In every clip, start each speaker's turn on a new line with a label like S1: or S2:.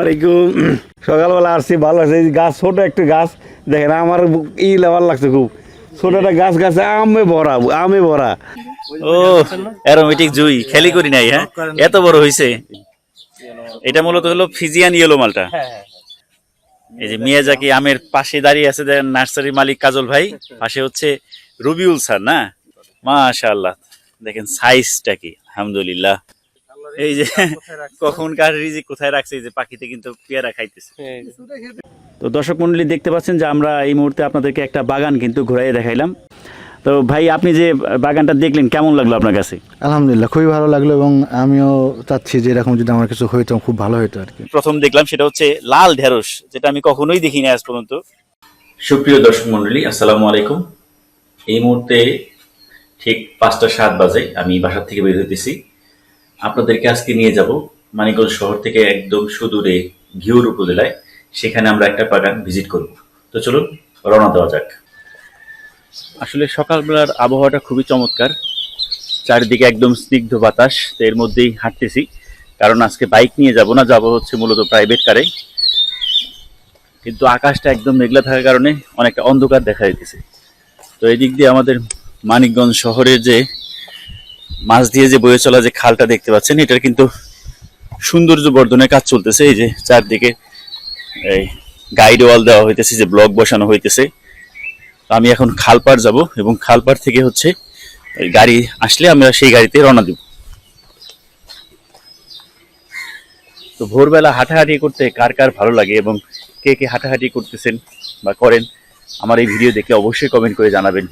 S1: আলাইকুম সকালবেলা আসছি, ভালো গাছ, ছোট গাছ। দেখেন, আমার ই লেবার লাগছে খুব। ছোট একটা গাছ, গাছে আমে ভরা আমে ভরা।
S2: ও অ্যারোমেটিক জুই, খেলি করি নাই হ্যাঁ? এত বড় হইছে। এটা মূলত হলো ফিজিয়ান ইয়েলো মালটা। এই যে মিয়াজাকি আমের পাশে দাঁড়িয়ে আছে নার্সারি মালিক কাজল ভাই। পাশে হচ্ছে রবিউল স্যার, না? মাশাআল্লাহ। দেখেন সাইজটা কি? আলহামদুলিল্লাহ। এই যে কখন কার রিজিক কোথায় রাখছে এই যে পাখিতে কিন্তু পেয়ারা খাইতেছে। তো দর্শক মন্ডলী দেখতে পাচ্ছেন যে আমরা এই মুহূর্তে আপনাদেরকে একটা বাগান কিন্তু ঘুরাই দেখাইলাম। তো ভাই আপনি যে বাগানটা দেখলেন কেমন লাগল আপনার কাছে?
S3: আলহামদুলিল্লাহ খুবই ভালো লাগল এবং আমিও চাচ্ছি যে এরকম যদি আমার কিছু হইতো খুব ভালো হইতো আর কি।
S2: প্রথম দেখলাম সেটা হচ্ছে লাল ঢেঁড়স যেটা আমি কখনোই দেখিনি আজ পর্যন্ত। সুপ্রিয় দর্শক মন্ডলী আসসালামু আলাইকুম। এই মুহূর্তে ঠিক পাঁচটা সাত বাজে আমি বাসার থেকে বের হইতেছি। আপনাদেরকে আজকে নিয়ে যাব মানিকগঞ্জ শহর থেকে একদম সুদূরে ঘিউর উপজেলায়। সেখানে আমরা একটা বাগান ভিজিট করব। তো চলুন, রওনা দেওয়া যাক। আসলে সকালবেলার আবহাওয়াটা খুবই চমৎকার। চারিদিকে একদম স্নিগ্ধ বাতাস, তো এর মধ্যেই হাঁটতেছি। কারণ আজকে বাইক নিয়ে যাব না, যাব হচ্ছে মূলত প্রাইভেট কারে কিন্তু আকাশটা একদম মেঘলা থাকার কারণে অনেকটা অন্ধকার দেখা যাইতেছে তো এই দিক দিয়ে আমাদের মানিকগঞ্জ শহরের যে মাছ দিয়ে যে বয়ে চলা যে খালটা দেখতে পাচ্ছেন, এটার কিন্তু সৌন্দর্য বর্ধনের কাজ চলতেছে। এই যে চারদিকে এই গাইড ওয়াল দেওয়া হইতেছে, যে ব্লক বসানো হইতেছে। আমি এখন খালপাড় যাব এবং খালপাড় থেকে হচ্ছে গাড়ি আসলে আমরা সেই গাড়িতে রওনা দেব। তো ভোরবেলা হাঁটাহাঁটি করতে কার কার ভালো লাগে এবং কে কে হাঁটাহাঁটি করতেছেন বা করেন, আমার এই ভিডিও দেখে অবশ্যই কমেন্ট করে জানাবেন।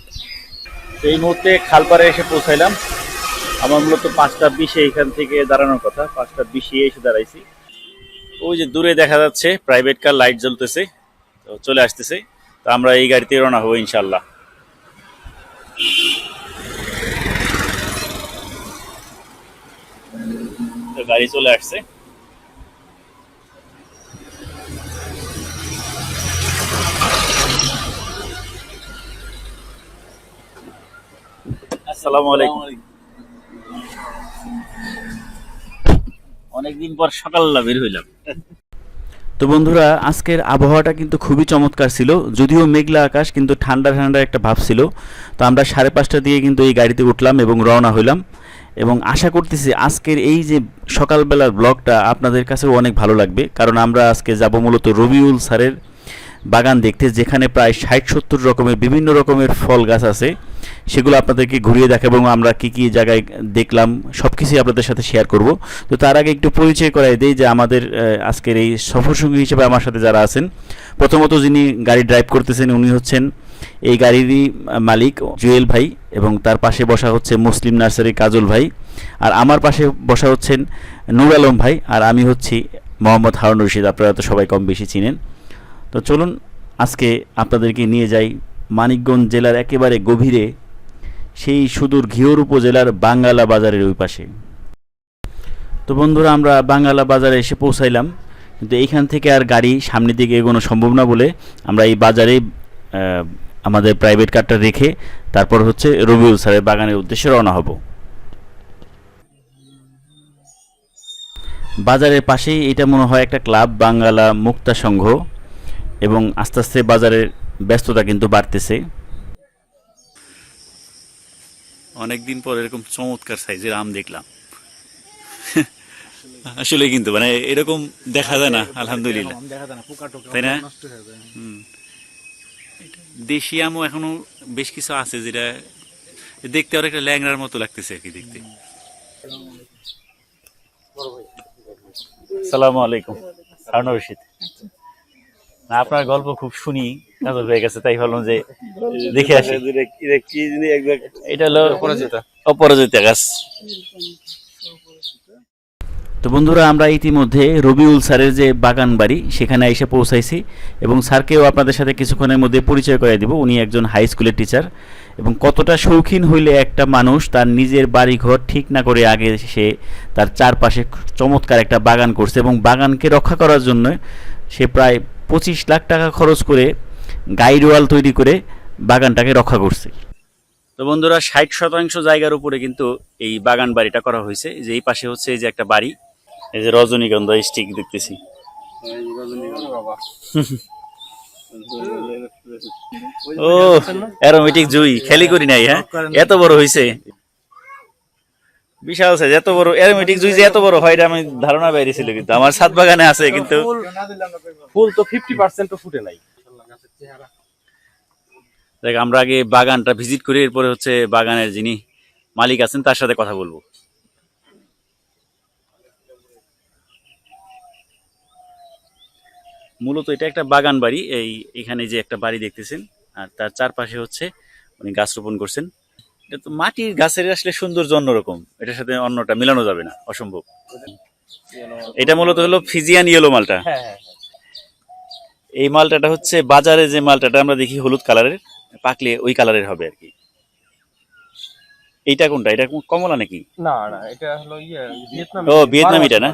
S2: এই মুহূর্তে খালপাড়ে এসে পৌঁছাইলাম। আমার মূলত পাঁচটা বিশে এখান থেকে দাঁড়ানোর কথা, পাঁচটা বিশে এসে দাঁড়াইছি। ওই যে দূরে দেখা যাচ্ছে প্রাইভেট কার লাইট জ্বলতেছে, তো চলে আসতেছে। তো আমরা এই গাড়িতে রওনা হব ইনশাল্লাহ গাড়ি চলে আসছে। আসসালামু আলাইকুম। অনেকদিন পর সকালবেলা বের হইলাম। তো বন্ধুরা, আজকের আবহাওয়াটা কিন্তু খুবই চমৎকার ছিল, যদিও মেঘলা আকাশ, কিন্তু ঠান্ডা ঠান্ডা একটা ভাব ছিল। তো আমরা সাড়ে পাঁচটা দিয়ে কিন্তু এই গাড়িতে উঠলাম এবং রওনা হইলাম। এবং আশা করতেছি আজকের এই যে সকালবেলার ব্লগটা আপনাদের কাছেও অনেক ভালো লাগবে, কারণ আমরা আজকে যাব মূলত রবিউল স্যারের বাগান দেখতে, যেখানে প্রায় ষাট, সত্তর রকমের, বিভিন্ন রকমের ফল গাছ আছে, সেগুলো আপনাদেরকে ঘুরিয়ে দেখাবো এবং আমরা কি কি জায়গায় দেখলাম সব কিছুই আপনাদের সাথে শেয়ার করব। তো তার আগে একটু পরিচয় করাই দেই যে আমাদের আজকের এই সফরসঙ্গী হিসেবে আমার সাথে যারা আছেন, প্রথমত যিনি গাড়ি ড্রাইভ করতেছেন, উনি হচ্ছেন এই গাড়িরই মালিক জুয়েল ভাই এবং তার পাশে বসা হচ্ছে মুসলিম নার্সারি কাজল ভাই। আর আমার পাশে বসা হচ্ছেন নূর আলম ভাই, আর আমি হচ্ছি মোহাম্মদ হারুন রশিদ। আপনারা তো সবাই কম বেশি চিনেন। তো চলুন আজকে আপনাদেরকে নিয়ে যাই মানিকগঞ্জ জেলার একেবারে গভীরে, সেই সুদূর ঘিওর উপজেলার বাঙ্গালা বাজারের ওই পাশে। তো বন্ধুরা, আমরা বাঙ্গালা বাজারে এসে পৌঁছাইলাম, কিন্তু এইখান থেকে আর গাড়ি সামনের দিকে এগোনো সম্ভব না বলে আমরা এই বাজারে আমাদের প্রাইভেট কারটা রেখে তারপর হচ্ছে রবিউল স্যারের বাগানের উদ্দেশ্যে রওনা হব। বাজারের পাশেই এটা মনে হয় একটা ক্লাব, বাঙ্গালা মুক্তা সংঘ। এবং আস্তে আস্তে বাজারের ব্যস্ততা কিন্তু বাড়তেছে। অনেকদিন পর এরকম চমৎকার সাইজের আম দেখলাম। আসলে কিন্তু মানে এরকম দেখা যায় না আলহামদুলিল্লাহ। তাই না? দেশি আমও এখনও বেশ কিছু আছে যেটা দেখতে আর একটা ল্যাংড়ার মতো লাগতেছে আর কি দেখতে। সালামু আলাইকুম হারুন রশিদ। না আপনার গল্প খুব শুনি নজর হয়ে গেছে তাই ভাবলাম যে দেখে আসি। এটা হলো অপরাজিতা। অপরাজিতা গাছ। তো বন্ধুরা আমরা ইতিমধ্যে রবিউল স্যারের যে বাগান বাড়ি সেখানে এসে পৌঁছাইছি এবং স্যারকেও আপনাদের সাথে কিছুক্ষণের মধ্যে পরিচয় করে দিব। উনি একজন হাই স্কুলের টিচার এবং কতটা শৌখিন হইলে একটা মানুষ তার নিজের বাড়ি ঘর ঠিক না করে আগে সে তার চারপাশে চমৎকার একটা বাগান করছে এবং বাগানকে রক্ষা করার জন্য সে প্রায় পঁচিশ লাখ টাকা খরচ করে গাইড ওয়াল তৈরি করে বাগানটাকে রক্ষা করছে। তো বন্ধুরা ষাট শতাংশ জায়গার উপরে কিন্তু এই বাগান বাড়িটা করা হয়েছে। যে এই পাশে হচ্ছে এই যে একটা বাড়ি এই যে রজনীগন্ধা স্টিক দেখতেছি। ও অ্যারোমেটিক জুই খেলি করি নাই হ্যাঁ? এত বড় হইছে। বিশাল সাইজ এত বড় অ্যারোমেটিক জুই যে এত বড় হয় এটা আমি ধারণা বাইরে ছিল কিন্তু। আমার সাত বাগানে আছে কিন্তু
S4: ফুল তো ফিফটি পার্সেন্টও ফুটে নাই।
S2: দেখ আমরা আগে বাগানটা ভিজিট করি এরপরে হচ্ছে বাগানের যিনি মালিক আছেন তার সাথে কথা বলব। মূলত এটা একটা বাগান বাড়ি এই এখানে যে একটা বাড়ি দেখতেছেন আর তার চারপাশে হচ্ছে উনি গাছ রোপণ করছেন। এটা তো মাটির গাছের আসলে সৌন্দর্য অন্যরকম। এটার সাথে অন্যটা মেলানো যাবে না অসম্ভব। এটা মূলত হলো ফিজিয়ান ইয়েলো মালটা।
S4: হ্যাঁ হ্যাঁ।
S2: এই মালটাটা হচ্ছে বাজারে যে মালটাটা আমরা দেখি হলুদ কালারের পাকলে ওই কালারের হবে আর কি। এইটা কোনটা? এটা কমলা নাকি?
S4: না না এটা হলো ইয়ে ভিয়েতনাম।
S2: ও ভিয়েতনামিটা না?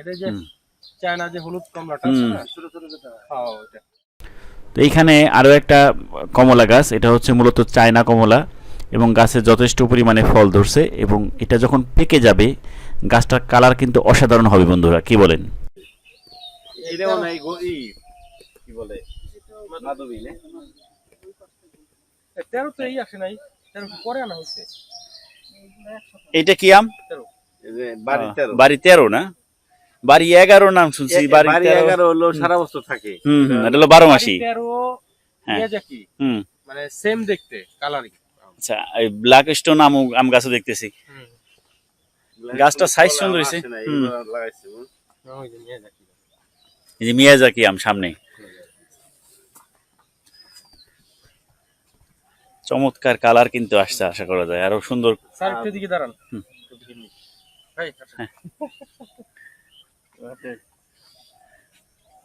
S4: এটা যে। চায়না যে হলুদ কমলাটা আছে না ছোট ছোট যেটা হ্যাঁ। ওইটা।
S2: তো এইখানে আরও একটা কমলা গাছ এটা হচ্ছে মূলত চায়না কমলা এবং গাছে যথেষ্ট পরিমাণে ফল ধরছে এবং এটা যখন পেকে যাবে গাছটার কালার কিন্তু অসাধারণ হবে বন্ধুরা কি বলেন?
S1: ই কি বলে? মাধবী না?
S4: এ, তেরো তো এই আসে নাই তেরো কি পরে আনা হয়েছে।
S2: এইটা কি আম?
S1: বাড়ি তেরো
S2: না? বাড়ি এগারো নাম শুনছি বাড়ি
S1: বাড়ি এগারো হলো সারা বছর থাকে।
S2: হুম হুম এটা হলো বারো মাসি। হ্যাঁ।
S4: মিয়াজাকি
S2: হুম।
S4: মানে সেম দেখতে কালারিং
S2: আচ্ছা এই ব্ল্যাক স্টোন আম আম গাছও দেখতেছি। গাছটা size সুন্দর
S4: মিয়াজাকি
S2: এই যে মিয়াজাকি আম সামনে। চমৎকার কালার কিন্তু আসছে আশা করা যায়। আরও সুন্দর
S4: স্যার একটু দিকে দাঁড়ান।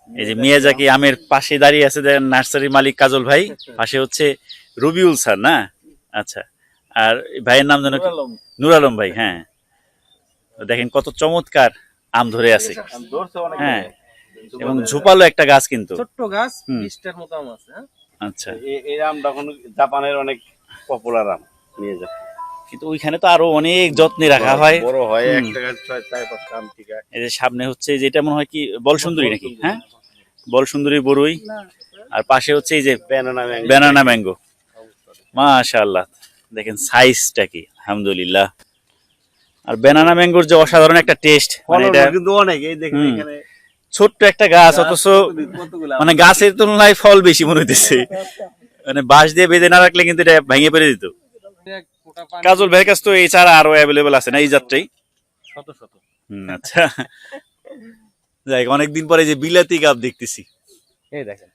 S4: এই।
S2: যে মিয়াজাকি আমের পাশে দাঁড়িয়ে আছে নার্সারি মালিক কাজল ভাই পাশে হচ্ছে রবিউল স্যার না? আচ্ছা আর ভাইয়ের নাম যেন নুর আলম ভাই হ্যাঁ। দেখেন কত চমৎকার আম ধরে আছে। হ্যাঁ এবং ঝোপালো একটা গাছ কিন্তু।
S4: ছোট্ট গাছ। বিশটার মতো আম আছে হ্যাঁ?
S2: আচ্ছা।
S1: এই আমটা এখন জাপানের অনেক পপুলার আম নিয়ে যায়
S2: কিন্তু ওইখানে তো আরও অনেক যত্নে রাখা হয়।
S1: বড় হয় একটা গাছ ছয় চার পাঁচটা আম ঠিক
S2: এই যে সামনে হচ্ছে যেটা মনে হয় কি বল সুন্দরী নাকি হ্যাঁ? বল সুন্দরী বড়ই আর পাশে হচ্ছে এই যে
S1: ব্যানানা
S2: ব্যানানা ম্যাঙ্গো। মাশাআল্লাহ। দেখেন সাইজটা কি? আলহামদুলিল্লাহ। আর ব্যানানা ম্যাঙ্গোর যে অসাধারণ একটা টেস্ট মানে এটা
S1: কিন্তু অনেক। এই দেখেন এখানে
S2: ছোট্ট একটা গাছ অথচ মানে গাছের তুলনায় ফল বেশি মনে হইতেছে। মানে বাঁশ দিয়ে বেঁধে না রাখলে কিন্তু এটা ভেঙে পড়ে দিত। কাজল ভাইয়ের কাছে তো এই চারা আরও অ্যাভেলেবেল আছে না এই যাত্রাই
S4: শত শত।
S2: আচ্ছা। যাই হোক, অনেকদিন পরে যে বিলাতি গাব দেখতেছি।
S4: এই দেখেন।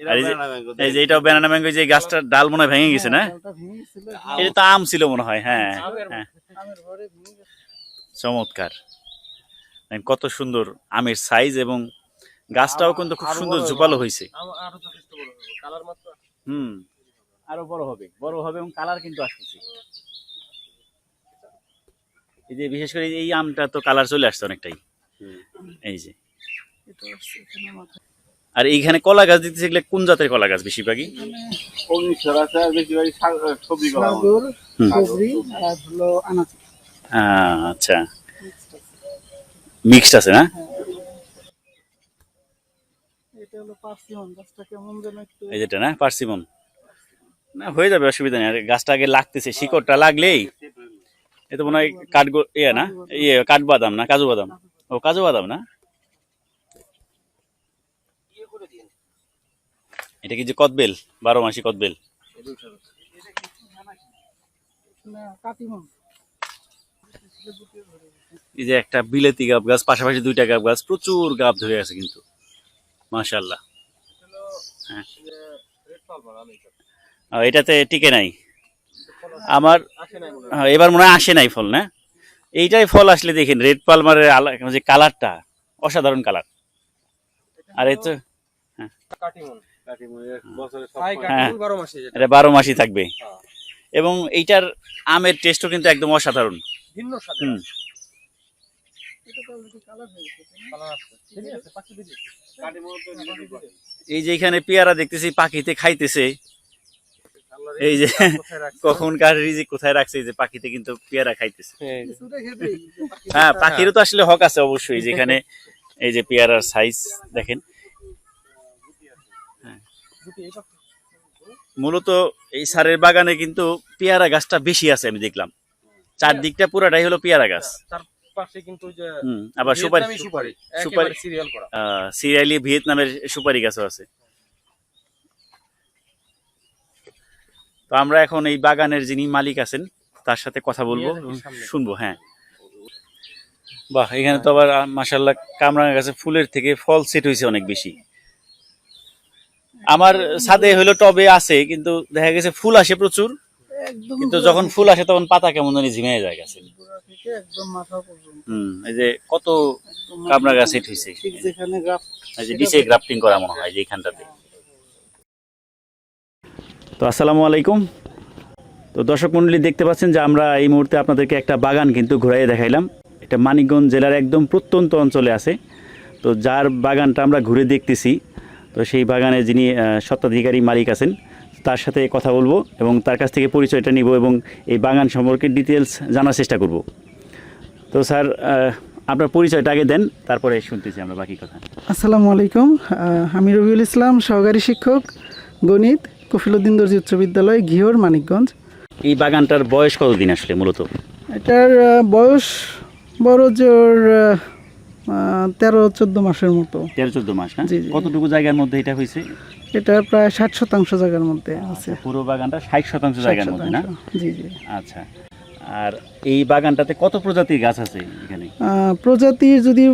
S2: এই যে- এই যে এটাও ব্যানানা ম্যাঙ্গো যে গাছটার ডাল মনে হয় ভেঙে গেছে না? এটা তো আম ছিল মনে হয় হ্যাঁ হ্যাঁ। চমৎকার। কত সুন্দর আমের সাইজ এবং গাছটাও কিন্তু খুব সুন্দর ঝোপালো হয়েছে।
S4: আম- আরও যথেষ্ট বড় হবে। কালার মাত্র
S2: হুম। আরও বড় হবে বড় হবে এবং কালার কিন্তু আসতেছে। এই যে বিশেষ করে এই আমটা তো কালার চলে আসছে অনেকটাই। এই যে। আর এইখানে কলা গাছ দিতেছে এগুলো কোন জাতের কলা গাছ বেশিরভাগই? আচ্ছা। মিক্সড আছে। না?
S5: এটা হলো পার্সিমন গাছটা কেমন যেন একটু
S2: এই যেটা না পার্সিমন? না, হয়ে যাবে, অসুবিধা নেই। আর গাছটা আগে লাগতেছে, শিকড়টা লাগলেই। এ তো মনে হয় কাঠ ইয়ে না ইয়ে কাঠবাদাম না, কাজু বাদাম। ও, কাজু বাদাম না? এটা কি যে কদবেল? বারো মাসি কদবেল। এই যে একটা বিলেতি গাব গাছ, পাশাপাশি দুইটা গাব গাছ, প্রচুর গাব ধরে আছে কিন্তু। মাশাল্লাহ হ্যাঁ। এটাতে টিকে নাই। আমার
S4: মনে
S2: হ্যাঁ, এবার মনে হয় আসে নাই ফল না? এইটাই ফল আসলে দেখেন রেড পালমারের আলা- যে কালারটা অসাধারণ কালার। আর এই তো
S1: সময়-
S4: কাটিমন। বারো
S2: এটা মাসই থাকবে।
S4: হ্যাঁ।
S2: এবং এইটার আমের টেস্টও কিন্তু একদম অসাধারণ।
S5: হয়ে।
S2: এই যে এখানে পেয়ারা দেখতেছি পাখিতে খাইতেছে। এই যে
S4: কোথায়
S2: কখন কার রিজিক কোথায় রাখছে এই যে পাখিতে কিন্তু পেয়ারা খাইতেছে। হ্যাঁ পাখিরও তো আসলে হক আছে অবশ্যই যেখানে এই যে পেয়ারার সাইজ দেখেন। মূলত এই সারের বাগানে কিন্তু পেয়ারা গাছটা বেশি আছে আমি দেখলাম। চারদিকটা পুরাটাই হলো পেয়ারা গাছ।
S4: তার কিন্তু ওই যে
S2: হুম আবার সুপারি
S4: সুপারি
S2: সুপারি-
S4: সিরিয়াল
S2: সিরিয়ালি ভিয়েতনামের সুপারি গাছও আছে। তো আমরা এখন এই বাগানের যিনি মালিক আছেন তার সাথে কথা বলব। শুনব হ্যাঁ। বাহ এখানে তো আবার মাসাল্লাহ কামরাঙ্গা গাছে ফুলের থেকে ফল সেট হয়েছে অনেক বেশি। আমার ছাদে হলো টবে আছে কিন্তু দেখা গেছে ফুল আসে প্রচুর। কিন্তু যখন ফুল আসে তখন পাতা কেমন জানি ঝিমে যায় গাছে। হম এই যে কত কামরা গাছ সেট হয়েছে
S5: ঠিক যেখানে গ্রাফ
S2: এই যে নিচে গ্রাফটিং করা মনে হয় যে এখানটাতে তো আসসালামু আলাইকুম। তো দর্শক মণ্ডলী দেখতে পাচ্ছেন যে আমরা এই মুহূর্তে আপনাদেরকে একটা বাগান কিন্তু ঘুরাইয়ে দেখাইলাম। এটা মানিকগঞ্জ জেলার একদম প্রত্যন্ত অঞ্চলে আছে। তো যার বাগানটা আমরা ঘুরে দেখতেছি, তো সেই বাগানে যিনি স্বত্বাধিকারী মালিক আছেন, তার সাথে কথা বলব এবং তার কাছ থেকে পরিচয়টা নিব এবং এই বাগান সম্পর্কে ডিটেলস জানার চেষ্টা করব। তো স্যার আপনার পরিচয়টা আগে দেন, তারপরে শুনতেছি আমরা বাকি কথা।
S5: আসসালামু আলাইকুম। আমি রবিউল ইসলাম, সহকারী শিক্ষক, গণিত। কফিলুদ্দিন দর্জি উচ্চ বিদ্যালয় ঘিওর মানিকগঞ্জ।
S2: এই বাগানটার বয়স কতদিন আসলে মূলত?
S5: এটার বয়স বড় জোর তেরো চোদ্দ মাসের মতো।
S2: তেরো চোদ্দ মাস হ্যাঁ। কতটুকু জায়গার মধ্যে এটা হয়েছে?
S5: এটা প্রায় ষাট শতাংশ জায়গার মধ্যে আছে।
S2: পুরো বাগানটা ষাট শতাংশ জায়গার মধ্যে না?
S5: জি জি।
S2: আচ্ছা। আর এই বাগানটাতে কত প্রজাতির গাছ আছে এখানে?
S5: প্রজাতি যদি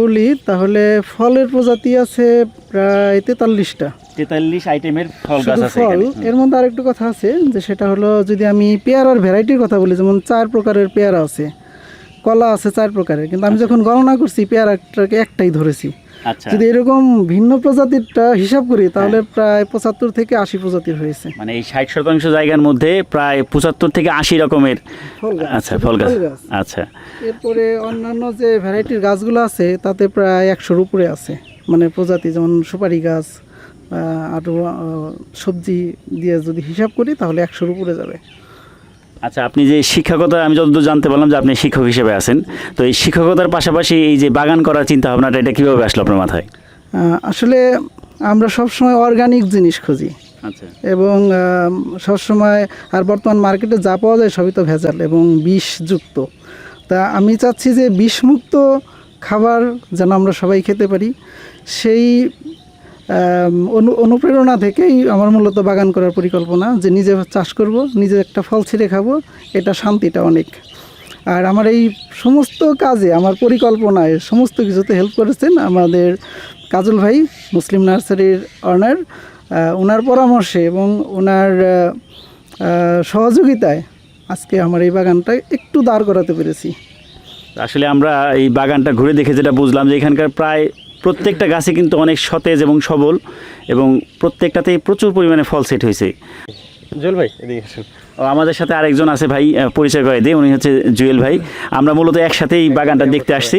S5: বলি তাহলে ফলের প্রজাতি আছে প্রায় তেতাল্লিশটা।
S2: তেতাল্লিশ আইটেমের ফল গাছ আছে
S5: ফল এর মধ্যে আরেকটু কথা আছে যে সেটা হলো যদি আমি পেয়ারার ভ্যারাইটির কথা বলি যেমন চার প্রকারের পেয়ারা আছে কলা আছে চার প্রকারের কিন্তু আমি যখন গণনা করছি পেয়ারাটাকে একটাই ধরেছি।
S2: আচ্ছা
S5: যদি এরকম ভিন্ন প্রজাতিরটা হিসাব করি তাহলে প্রায় পঁচাত্তর থেকে আশি প্রজাতির হয়েছে।
S2: মানে এই ষাট শতাংশ জায়গার মধ্যে প্রায় পঁচাত্তর থেকে আশি রকমের
S5: ফল
S2: আচ্ছা ফল গাছ। আচ্ছা।
S5: এরপরে অন্যান্য যে ভ্যারাইটির গাছগুলো আছে তাতে প্রায় একশোর উপরে আছে। মানে প্রজাতি যেমন সুপারি গাছ আরও সবজি দিয়ে যদি হিসাব করি তাহলে একশোর উপরে যাবে।
S2: আচ্ছা আপনি যে শিক্ষকতা আমি যতদূর জানতে পারলাম যে আপনি শিক্ষক হিসেবে আছেন। তো এই শিক্ষকতার পাশাপাশি এই যে বাগান করার চিন্তা ভাবনাটা এটা কীভাবে আসলো আপনার মাথায়?
S5: আসলে আমরা সবসময় অর্গানিক জিনিস খুঁজি।
S2: আচ্ছা।
S5: এবং সবসময় আর বর্তমান মার্কেটে যা পাওয়া যায় সবই তো ভেজাল এবং বিষযুক্ত তা আমি চাচ্ছি যে বিষমুক্ত খাবার যেন আমরা সবাই খেতে পারি। সেই অনুপ্রেরণা থেকেই আমার মূলত বাগান করার পরিকল্পনা যে নিজে চাষ করব, নিজে একটা ফল ছিঁড়ে খাব, এটা শান্তিটা অনেক। আর আমার এই সমস্ত কাজে, আমার পরিকল্পনায় সমস্ত কিছুতে হেল্প করেছেন আমাদের কাজল ভাই, মুসলিম নার্সারির অনার ওনার পরামর্শে এবং ওনার সহযোগিতায় আজকে আমার এই বাগানটা একটু দাঁড় করাতে পেরেছি।
S2: আসলে আমরা এই বাগানটা ঘুরে দেখে যেটা বুঝলাম যে এখানকার প্রায় প্রত্যেকটা গাছে কিন্তু অনেক সতেজ এবং সবল এবং প্রত্যেকটাতেই প্রচুর পরিমাণে ফল সেট হয়েছে।
S4: জল ভাই এদিকে আসুন।
S2: আমাদের সাথে আরেকজন আছে ভাই পরিচয় করে দিই উনি হচ্ছে জুয়েল ভাই। আমরা মূলত একসাথেই বাগানটা দেখতে আসছি।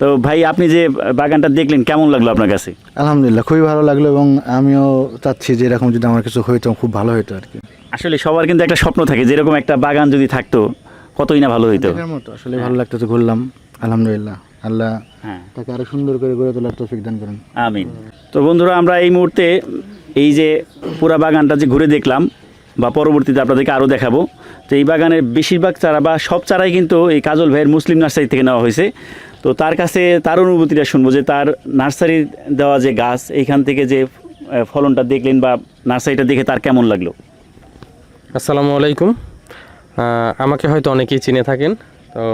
S2: তো ভাই আপনি যে বাগানটা দেখলেন কেমন লাগল আপনার কাছে?
S3: আলহামদুলিল্লাহ খুবই ভালো লাগল এবং আমিও চাচ্ছি যে এরকম যদি আমার কিছু হইতো খুব ভালো হইতো আর কি।
S2: আসলে সবার কিন্তু একটা স্বপ্ন থাকে যেরকম একটা বাগান যদি থাকতো কতই না ভালো হইতো।
S3: আসলে ভালো লাগতেছে ঘুরলাম আলহামদুলিল্লাহ। আল্লাহ
S2: হ্যাঁ।
S3: তাকে আরও সুন্দর করে গড়ে তোলার তৌফিক দান করেন।
S2: আমিন। তো বন্ধুরা আমরা এই মুহূর্তে এই যে পুরা বাগানটা যে ঘুরে দেখলাম বা পরবর্তীতে আপনাদেরকে আরও দেখাবো তো এই বাগানের বেশিরভাগ চারা বা সব চারাই কিন্তু এই কাজল ভাইয়ের মুসলিম নার্সারি থেকে নেওয়া হয়েছে। তো তার কাছে তার অনুভূতিটা শুনব যে তার নার্সারির দেওয়া যে গাছ এইখান থেকে যে ফলনটা দেখলেন বা নার্সারিটা দেখে তার কেমন লাগল?
S4: আসসালামু আলাইকুম। আমাকে হয়তো অনেকেই চিনে থাকেন। তো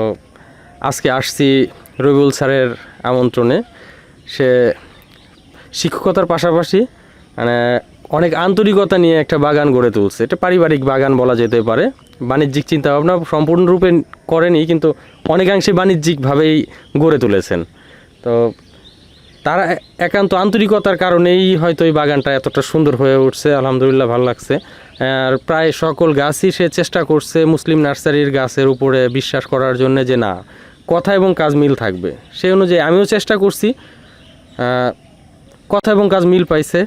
S4: আজকে আসছি রবিউল স্যারের আমন্ত্রণে। সে শিক্ষকতার পাশাপাশি মানে অনেক আন্তরিকতা নিয়ে একটা বাগান গড়ে তুলছে। এটা পারিবারিক বাগান বলা যেতে পারে। বাণিজ্যিক চিন্তাভাবনা সম্পূর্ণরূপে করেনি, কিন্তু অনেকাংশে বাণিজ্যিকভাবেই গড়ে তুলেছেন। তো তারা একান্ত আন্তরিকতার কারণেই হয়তো এই বাগানটা এতটা সুন্দর হয়ে উঠছে। আলহামদুলিল্লাহ, ভালো লাগছে। আর প্রায় সকল গাছই সে চেষ্টা করছে মুসলিম নার্সারির গাছের উপরে বিশ্বাস করার জন্য যে না কথা এবং কাজ মিল থাকবে। সেই অনুযায়ী আমিও চেষ্টা করছি কথা এবং কাজ মিল পাইছে।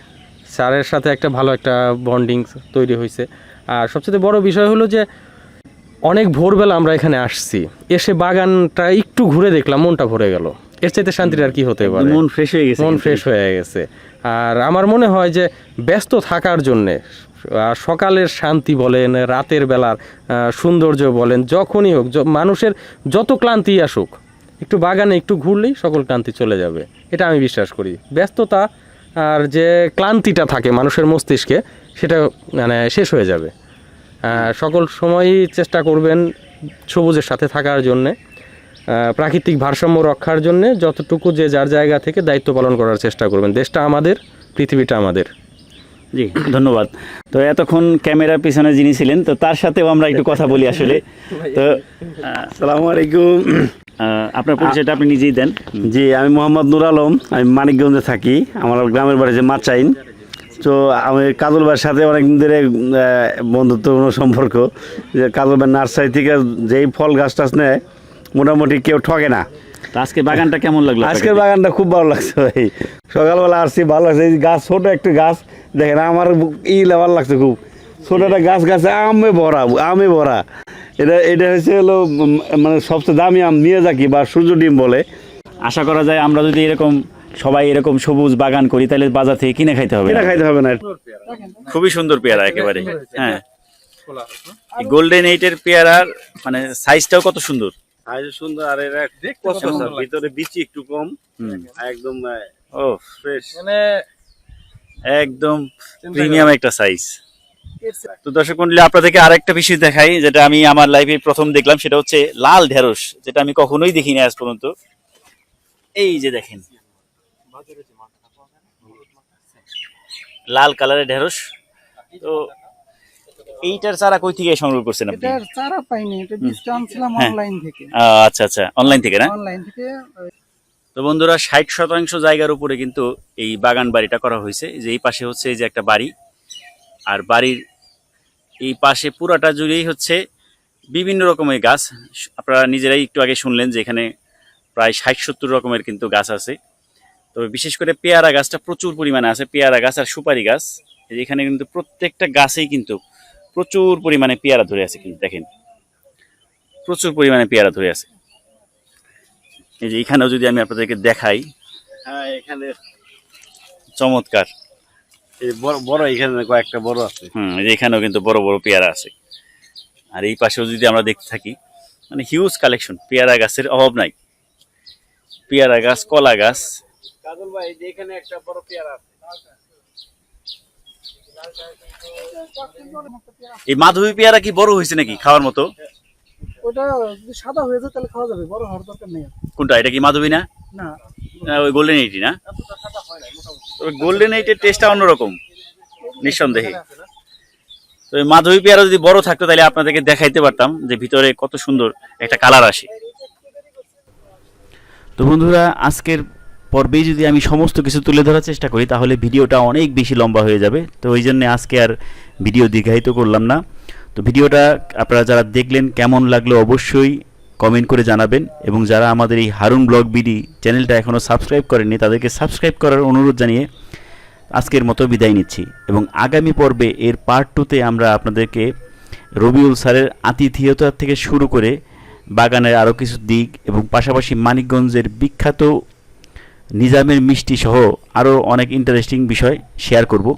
S4: স্যারের সাথে একটা ভালো একটা বন্ডিং তৈরি হয়েছে আর সবচেয়ে বড় বিষয় হলো যে অনেক ভোরবেলা আমরা এখানে আসছি। এসে বাগানটা একটু ঘুরে দেখলাম মনটা ভরে গেল। এর চাইতে শান্তির আর কি হতে পারে?
S2: মন ফ্রেশ হয়ে গেছে
S4: মন ফ্রেশ হয়ে গেছে। আর আমার মনে হয় যে ব্যস্ত থাকার জন্যে সকালের শান্তি বলেন, রাতের বেলার সৌন্দর্য বলেন, যখনই হোক মানুষের যত ক্লান্তি আসুক, একটু বাগানে একটু ঘুরলেই সকল ক্লান্তি চলে যাবে। এটা আমি বিশ্বাস করি। ব্যস্ততা আর যে ক্লান্তিটা থাকে মানুষের মস্তিষ্কে, সেটা মানে শেষ হয়ে যাবে। সকল সময়ই চেষ্টা করবেন সবুজের সাথে থাকার জন্যে প্রাকৃতিক ভারসাম্য রক্ষার জন্যে যতটুকু যে যার জায়গা থেকে দায়িত্ব পালন করার চেষ্টা করবেন। দেশটা আমাদের, পৃথিবীটা আমাদের।
S2: জি ধন্যবাদ। তো এতক্ষণ ক্যামেরার পিছনে যিনি ছিলেন তো তার সাথেও আমরা একটু কথা বলি আসলে। তো
S1: সালামু আলাইকুম।
S2: আপনার পরিচয়টা আপনি নিজেই দেন।
S1: জি আমি মোহাম্মদ নুর আলম আমি মানিকগঞ্জে থাকি আমার গ্রামের বাড়ি যে মাচাইন। তো আমি কাজল ভাইয়ের সাথে অনেকদিন ধরে বন্ধুত্বপূর্ণ সম্পর্ক যে কাজল ভাই নার্সারি থেকে যেই ফল গাছ টাছ নেয় মোটামুটি কেউ ঠকে না।
S2: আজকে বাগানটা কেমন লাগল
S1: আজকের বাগানটা খুব ভালো লাগছে ভাই। সকালবেলা আসছি ভালো লাগছে। এই গাছ ছোট একটা গাছ দেখেন আমার ই লেবার লাগছে খুব। ছোট একটা গাছ গাছে আমে ভরা আমে ভরা। এটা এটা হচ্ছে হলো মানে সবচেয়ে দামি আম নিয়ে যাকি বা সূর্য ডিম বলে।
S2: আশা করা যায় আমরা যদি এরকম সবাই এরকম সবুজ বাগান করি তাহলে বাজার থেকে কিনে খাইতে হবে
S1: এটা
S2: না।
S1: খাইতে হবে না।
S2: খুবই সুন্দর পেয়ারা একেবারে। হ্যাঁ। গোল্ডেন এইটের পেয়ারার মানে সাইজটাও কত সুন্দর?
S1: আজ সুন্দর আর এটা ভিতরে বিচি একটু কম। একদম
S2: ও
S1: ফ্রেশ
S4: মানে
S2: একদম প্রিমিয়াম একটা সাইজ তো দর্শক মন্ডলী আপনাদেরকে আরেকটা বিষয় দেখাই যেটা আমি আমার লাইফে প্রথম দেখলাম সেটা হচ্ছে লাল ঢেঁড়স যেটা আমি কখনোই দেখিনি আজ পর্যন্ত। এই যে দেখেন। লাল কালারের ঢেঁড়স। তো এইটার চারা কই থেকে সংগ্রহ করছেন আপনি?
S5: এটার চারা পাইনি এটা বীজটা আনছিলাম
S2: হ্যাঁ।
S5: অনলাইন থেকে।
S2: আচ্ছা আচ্ছা। অনলাইন থেকে না?
S5: অনলাইন থেকে
S2: তো বন্ধুরা ষাট শতাংশ জায়গার উপরে কিন্তু এই বাগান বাড়িটা করা হয়েছে। যে এই পাশে হচ্ছে এই যে একটা বাড়ি। আর বাড়ির এই পাশে পুরাটা জুড়েই হচ্ছে বিভিন্ন রকমের গাছ। আপনারা নিজেরাই একটু আগে শুনলেন যে এখানে প্রায় ষাট সত্তর রকমের কিন্তু গাছ আছে। তবে বিশেষ করে পেয়ারা গাছটা প্রচুর পরিমাণে আছে পেয়ারা গাছ আর সুপারি গাছ। এখানে কিন্তু প্রত্যেকটা গাছেই কিন্তু প্রচুর পরিমাণে পেয়ারা ধরে আছে কিন্তু দেখেন। প্রচুর পরিমাণে পেয়ারা ধরে আছে। এই যে এখানেও যদি আমি আপনাদেরকে দেখাই
S1: হ্যাঁ এখানে
S2: চমৎকার।
S1: এই বড় বড় এখানে কয়েকটা বড় আছে।
S2: হুম এখানেও কিন্তু বড় বড় পেয়ারা আছে। আর এই পাশেও যদি আমরা দেখতে থাকি মানে হিউজ কালেকশন পেয়ারা গাছের অভাব নাই। পেয়ারা গাছ কলা গাছ।
S1: কাজল ভাই এখানে একটা বড় পেয়ারা আছে।
S2: এই মাধবী পেয়ারা কি বড় হয়েছে নাকি খাওয়ার মতো?
S5: ওটা যদি সাদা হয়ে যায় তাহলে খাওয়া যাবে বড় হওয়ার দরকার নেই।
S2: কোনটা এটা কি মাধবী না?
S5: না।
S2: না, ওই গোল্ডেন এইটি না? গোল্ডেন এইটের টেস্টটা অন্যরকম নিঃসন্দেহে। তো এই মাধবী পেয়ারা যদি বড় থাকতো তাহলে আপনাদেরকে দেখাইতে পারতাম যে ভিতরে কত সুন্দর একটা কালার আসে। তো বন্ধুরা আজকের পর্বেই যদি আমি সমস্ত কিছু তুলে ধরার চেষ্টা করি, তাহলে ভিডিওটা অনেক বেশি লম্বা হয়ে যাবে। তো ওই জন্য আজকে আর ভিডিও দীর্ঘায়িত করলাম না। তো ভিডিওটা আপনারা যারা দেখলেন, কেমন লাগল অবশ্যই কমেন্ট করে জানাবেন। এবং যারা আমাদের এই হারুন ব্লগ বিডি চ্যানেলটা এখনও সাবস্ক্রাইব করেননি, তাদেরকে সাবস্ক্রাইব করার অনুরোধ জানিয়ে আজকের মতো বিদায় নিচ্ছি। এবং আগামী পর্বে এর পার্ট টুতে আমরা আপনাদেরকে রবিউল স্যারের আতিথেয়তা থেকে শুরু করে বাগানের আরও কিছু দিক এবং পাশাপাশি মানিকগঞ্জের বিখ্যাত নিজামের মিষ্টি সহ আরও অনেক ইন্টারেস্টিং বিষয় শেয়ার করব।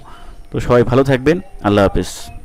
S2: তো সবাই ভালো থাকবেন। আল্লাহ হাফেজ।